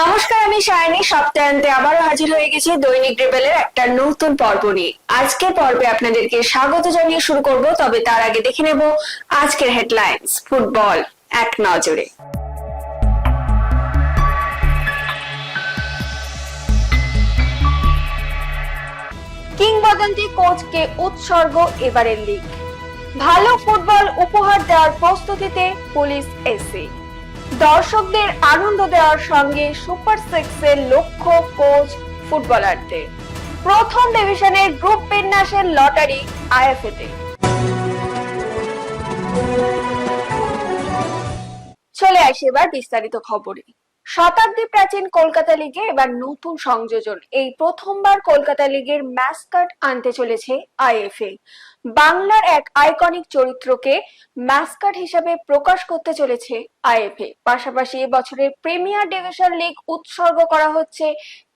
নমস্কার, আমি সায়নী। সপ্তাহান্তে আবারও হাজির হয়ে গেছি দৈনিক রেবেলের একটা নতুন পর্ব নিয়ে। আজকের পর্বে আপনাদেরকে স্বাগত জানিয়ে শুরু করব, তবে তার আগে দেখে নেব আজকের হেডলাইন্স, ফুটবল, এক নজরে। কিংবদন্তি কোচকে উৎসর্গ এবারের লিগ। ভালো ফুটবল উপহার দেওয়ার প্রস্তুতিতে পুলিশ এসি। দর্শকদের আনন্দ দেওয়ার সঙ্গে সুপার সিক্সের লক্ষ্য কোচ ফুটবলারদের। প্রথম ডিভিশনের গ্রুপ বিন্যাসের লটারি আইএফএতে। চলে আসি এবার বিস্তারিত খবরে। শতাব্দী প্রাচীন কলকাতা লিগে এবার নতুন সংযোজন। এই প্রথমবার কলকাতা লিগের ম্যাসকাট আনতে চলেছে আইএফএ। বাংলার এক আইকনিক চরিত্রকে ম্যাসকাট হিসাবে প্রকাশ করতে চলেছে আইএফএ। পাশাপাশি এবছরের প্রিমিয়ার ডিভিশন লিগ উৎসর্গ করা হচ্ছে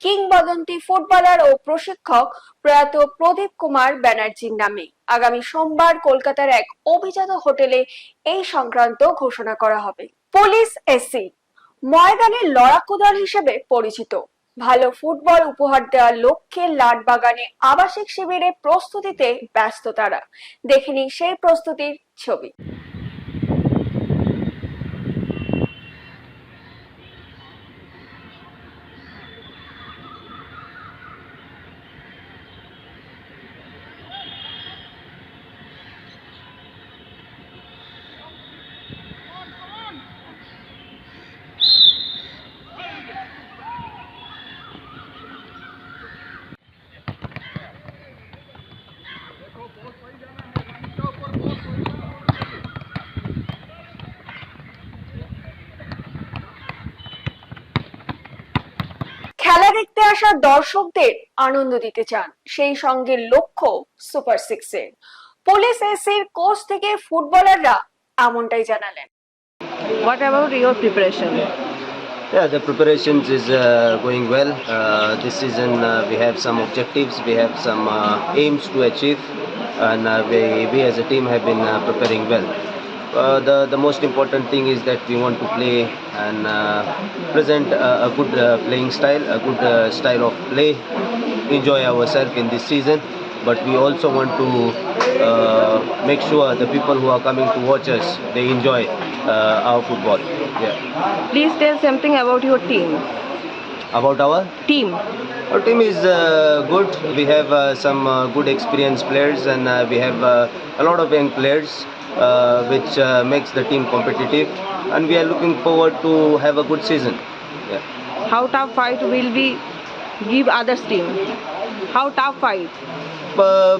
কিংবদন্তি ফুটবলার ও প্রশিক্ষক প্রয়াত প্রদীপ কুমার ব্যানার্জির নামে। আগামী সোমবার কলকাতার এক অভিজাত হোটেলে এই সংক্রান্ত ঘোষণা করা হবে। পুলিশ এসসি ময়দানের লড়াকু দল হিসেবে পরিচিত। ভালো ফুটবল উপহার দেওয়ার লক্ষ্যে লাটবাগানে আবাসিক শিবিরে প্রস্তুতিতে ব্যস্ত তারা। দেখে নিন সেই প্রস্তুতির ছবি খেলা দেখতে আসা দর্শকদের আনন্দ দিতে চান সেই সঙ্গে লক্ষ্য সুপার সিক্সের পুলিশ এসির কোচ থেকে ফুটবলাররা এমনটাই জানালেন What about your preparation? Yeah, the preparations is uh, going well. Uh, this season uh, we have some objectives, we have some uh, aims to achieve, and uh, we, we as a team have been uh, preparing well. Uh, the the most important thing is that we want to play and uh, present a, a good uh, playing style, a good uh, style of play, enjoy ourselves in this season. But we also want to uh, make sure the people who are coming to watch us they enjoy uh, our football. Yeah. Please tell something about your team. About our Team. Our team is uh, good. We have uh, some uh, good experienced players, and uh, we have uh, a lot of young players, which uh, makes the team competitive. And we are looking forward to have a good season. Yeah. How tough fight will we give others team? How tough fight? Uh,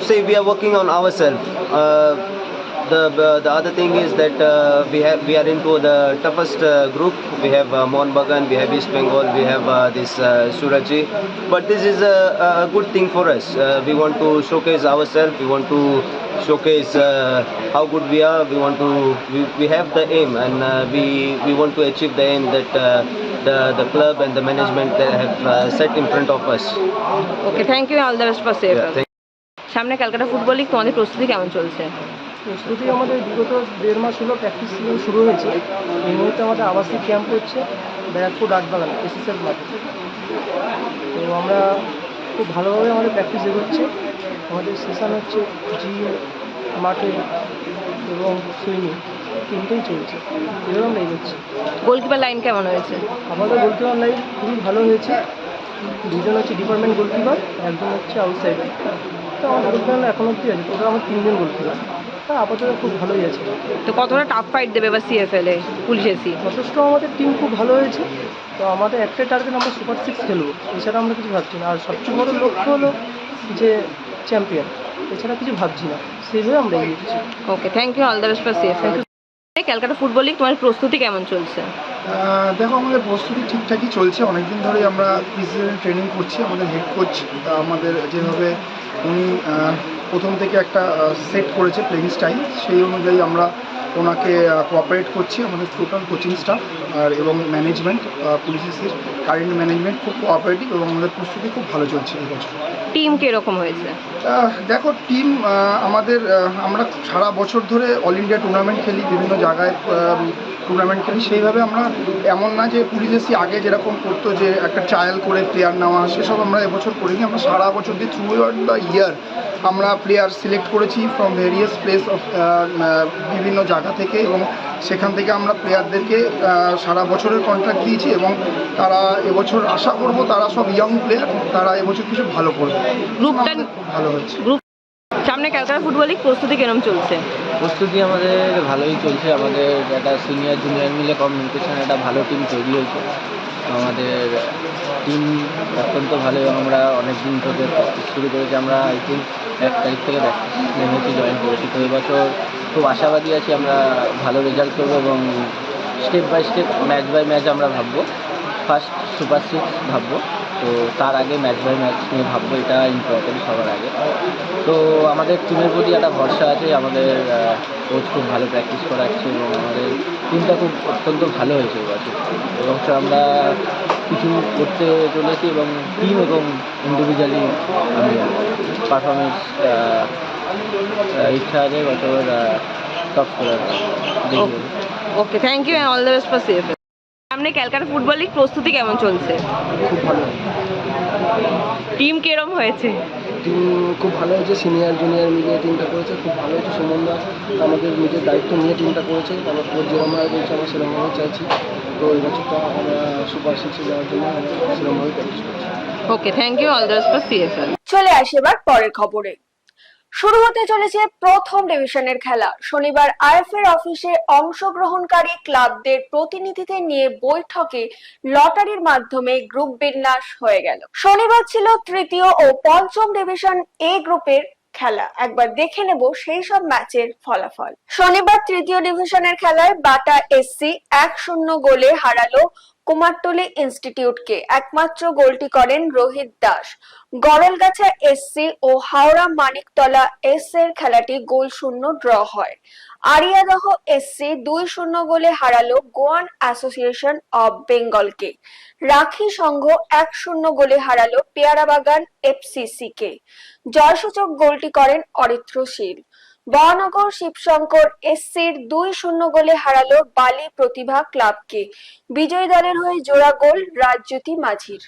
say we are working on ourselves. Uh, the the other thing is that uh, we have we are into the toughest uh, group. We have uh, Mohun Bagan, we have East Bengal, we have uh, this uh, Suraji. But this is a, a good thing for us. Uh, we want to showcase ourselves. We want to showcase uh, how good we are. We want to we, we have the aim and uh, we we want to achieve the aim that uh, the the club and the management they have uh, set in front of us. Okay thank you all the best for safe Yeah, thank- সামনে Calcutta football league তোমাদের প্রস্তুতি কেমন চলছে প্রস্তুতি আমাদের বিগত দেড় মাস হলো প্র্যাকটিস সিজন শুরু হয়েছে। এই মুহূর্তে আমাদের আবাসিক ক্যাম্প হচ্ছে ব্যারাকপুর আটবাগান এসএসএল মাঠে তো আমরা খুব ভালোভাবে আমাদের প্র্যাকটিস এগোচ্ছে। আমাদের সেশন হচ্ছে জিম মাঠে এবং সুইমিং তিনটেই চলছে। এভাবে আমরা এগোচ্ছি গোলকিপার লাইন কেমন হয়েছে? আমাদের গোলকিপার লাইন খুবই ভালো হয়েছে। দুজন হচ্ছে ডিপার্টমেন্ট গোলকিপার একজন হচ্ছে আউটসাইডার তো আমাদের গোলকিপার এখন অব্দি আছে। টোটাল আমার তিনজন গোলকিপার আপাতত খুব ভালোই আছে। তো কতটা টাফ ফাইট দেবে এবার সিএফএল এ পুলিশ এসি যথেষ্ট আমাদের টিম খুব ভালো হয়েছে। তো আমাদের একটাই টার্গেট আমরা সুপার সিক্স খেলব এছাড়া আমরা কিছু ভাবছি না। আর সবচেয়ে বড় লক্ষ্য হলো যে চ্যাম্পিয়ন এছাড়া কিছু ভাবছি না। সেইভাবে আমরা এগিয়েছি okay thank you all the best for safe Calcutta Football League তোমার প্রস্তুতি কেমন চলছে? দেখো আমাদের প্রস্তুতি ঠিকঠাকই চলছে। অনেকদিন ধরেই আমরা প্রিসিডেন্ট ট্রেনিং করছি। আমাদের হেড কোচ আমাদের যেভাবে উনি প্রথম থেকে একটা সেট করেছে প্লেইং স্টাইল সেই অনুযায়ী আমরা ওনাকে কোঅপারেট করছি আমাদের টোটাল কোচিং স্টাফ আর এবং ম্যানেজমেন্ট পুলিশের কারেন্ট ম্যানেজমেন্ট খুব কোঅপারেটিভ এবং আমাদের প্রস্তুতি খুব ভালো চলছে এই বছর। টিম কীরকম হয়েছে? দেখো টিম আমাদের আমরা সারা বছর ধরে অল ইন্ডিয়া টুর্নামেন্ট খেলি বিভিন্ন জায়গায় টুর্নামেন্ট খেলি। সেইভাবে আমরা এমন না যে পুলিশ এসি আগে যেরকম করতো যে একটা ট্রায়াল করে প্লেয়ার নেওয়া সেসব আমরা এবছর করিনি। আমরা সারা বছর দিয়ে থ্রু দ্য ইয়ার আমরা প্লেয়ার সিলেক্ট করেছি ফ্রম ভেরিয়াস প্লেস অফ বিভিন্ন জায়গা থেকে এবং সেখান থেকে আমরা প্লেয়ারদেরকে সারা বছরের কন্ট্রাক্ট দিয়েছি এবং তারা এবছর আশা করব তারা সব ইয়ং প্লেয়ার তারা এবছর কিছু ভালো করবে। খুব ভালো হচ্ছে গ্রুপ সামনে ক্যালকাটা ফুটবল লিগ প্রস্তুতি কেরম চলছে? প্রস্তুতি আমাদের ভালোই চলছে। আমাদের একটা সিনিয়র জুনিয়র মিলে কমিউনিকেশন একটা ভালো টিম তৈরি হয়েছে। আমাদের টিম অত্যন্ত ভালো এবং আমরা অনেক দিন থেকে প্র্যাকটিস শুরু করেছি, আমরা আই থিঙ্ক এক তারিখ থেকে প্র্যাকটিস জয়েন করেছি। তো এবছর খুব আশাবাদী আছি আমরা ভালো রেজাল্ট করব এবং step by step match by match আমরা ভাববো। ফার্স্ট সুপার সিক্স ভাববো। তো তার আগে ম্যাচ বাই ম্যাচ নিয়ে ভাববো, এটা ইম্পর্টেন্ট সবার আগে। তো আমাদের টিমের প্রতি একটা ভরসা আছে, আমাদের কোচ খুব ভালো প্র্যাকটিস করাচ্ছে এবং আমাদের টিমটা খুব অত্যন্ত ভালো হয়েছে এবছর। এবং আমরা কিছু করতে চলেছি এবং টিম এবং ইন্ডিভিজুয়ালি আমি পারফরমেন্স ইচ্ছা আছে বছর টপ করার okay thank you all the best for CFA সামনে ক্যালকাটা ফুটবল লিগ প্রস্তুতি কেমন চলছে? খুব ভালো। টিম কিরম হয়েছে? খুব ভালো হয়েছে সিনিয়র জুনিয়র মিলিয়ে টিমটা করেছে খুব ভালো হয়েছে সুমনদা আমাদের নিজের দায়িত্ব নিয়ে টিমটা করেছে। আমরা যেরকমভাবে বলছে আমরা সেরকমভাবে চাইছি। তো এই বছরটা আমরা সুপার সিক্সে যাওয়ার জন্য সেরকমভাবে প্র্যাকটিস করছি। Okay thank you all the best for CFL চলে আসি এবার পরের খবরে। শুরু হতে চলেছে প্রথম ডিভিশনের খেলা। শনিবার আইএফএর অফিসে অংশগ্রহণকারী ক্লাবদের প্রতিনিধিদের নিয়ে বৈঠকে লটারির মাধ্যমে গ্রুপ বিন্যাস হয়ে গেল। শনিবার ছিল তৃতীয় ও পঞ্চম ডিভিশন এ গ্রুপের খেলা। একবার দেখে নেব সেই সব ম্যাচের ফলাফল। শনিবার তৃতীয় ডিভিশনের খেলায় বাটা এসসি এক শূন্য গোলে হারালো কুমারটুলি ইনস্টিটিউটকে একমাত্র গোলটি করেন রোহিত দাস। গড়লগাছা এসসি ও হাওড়া মানিকতলা এস এর খেলাটি গোল শূন্য ড্র হয়। আরিয়াদহ এসসি দুই শূন্য গোলে হারালো গোয়ান অ্যাসোসিয়েশন অব বেঙ্গলকে। রাখি সংঘ এক শূন্য গোলে হারালো পেয়ারাবাগান এফসিসি কে জয়সূচক গোলটি করেন অরিত্র শীল। বহনগর শিবশঙ্কর এসসির দুই শূন্য গোলে হারালো বালি প্রতিভা ক্লাবকে। বিজয়ী দলের হয়ে জোড়া গোল রাজ্যতি মাঝির।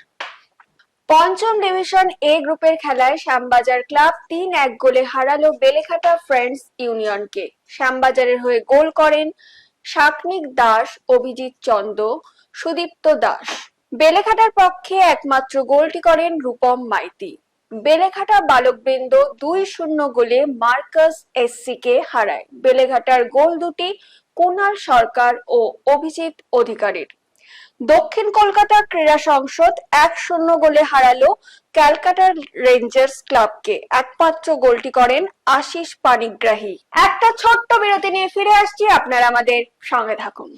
পঞ্চম ডিভিশন এ গ্রুপের খেলায় শ্যামবাজার ক্লাব তিন এক গোলে হারালো বেলেঘাটা ফ্রেন্ডস ইউনিয়নকে। শ্যামবাজারের হয়ে গোল করেন শাকনিক দাস, অভিজিৎ চন্দ, সুদীপ্ত দাস। বেলেঘাটার পক্ষে একমাত্র গোলটি করেন রূপম মাইতি। বেলেঘাটা বালকবৃন্দ দুই শূন্য গোলে মার্কাস এসসি কে হারায়। বেলেঘাটার গোল দুটি কুনাল সরকার ও অভিজিৎ অধিকারীর। দক্ষিণ কলকাতা ক্রীড়া সংসদ এক শূন্য গোলে হারালো ক্যালকাটার রেঞ্জার্স ক্লাবকে। একমাত্র গোলটি করেন আশিস পানিগ্রাহী। একটা ছোট্ট বিরতি নিয়ে ফিরে আসছি। আপনারা আমাদের সঙ্গে থাকুন।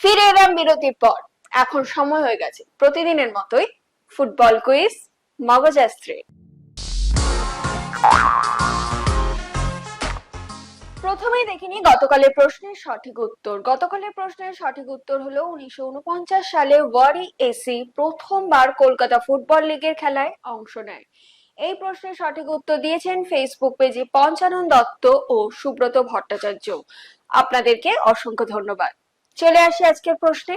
ফিরে এলাম বিরতির পর। এখন সময় হয়ে গেছে। প্রতিদিনের মতোই ফুটবল কুইজ মগজাস্ত্রে প্রথমেই দেখিনি গতকালের প্রশ্নের সঠিক উত্তর। গতকালের প্রশ্নের সঠিক উত্তর হলো উনিশশো উনপঞ্চাশ সালে ওয়ারি এসি প্রথমবার কলকাতা ফুটবল লিগের খেলায় অংশ নেয়। এই প্রশ্নের সঠিক উত্তর দিয়েছেন ফেসবুক পেজে পঞ্চানন দত্ত ও সুব্রত ভট্টাচার্য। আপনাদেরকে অসংখ্য ধন্যবাদ। চলে আসি আজকের প্রশ্নে।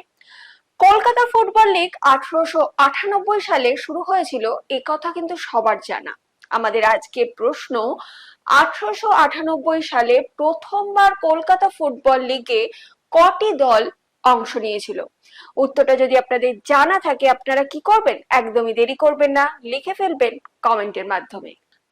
কলকাতা ফুটবল লীগ আঠারোশো আটানব্বই সালে শুরু হয়েছিল, এ কথা কিন্তু সবার জানা। আমাদের আজকের প্রশ্ন, আঠারোশো আটানব্বই সালে প্রথমবার কলকাতা ফুটবল লিগে কটি দল অংশ নিয়েছিল? উত্তরটা যদি আপনাদের জানা থাকে, আপনারা কি করবেন? একদমই দেরি করবেন না, লিখে ফেলবেন কমেন্টের মাধ্যমে।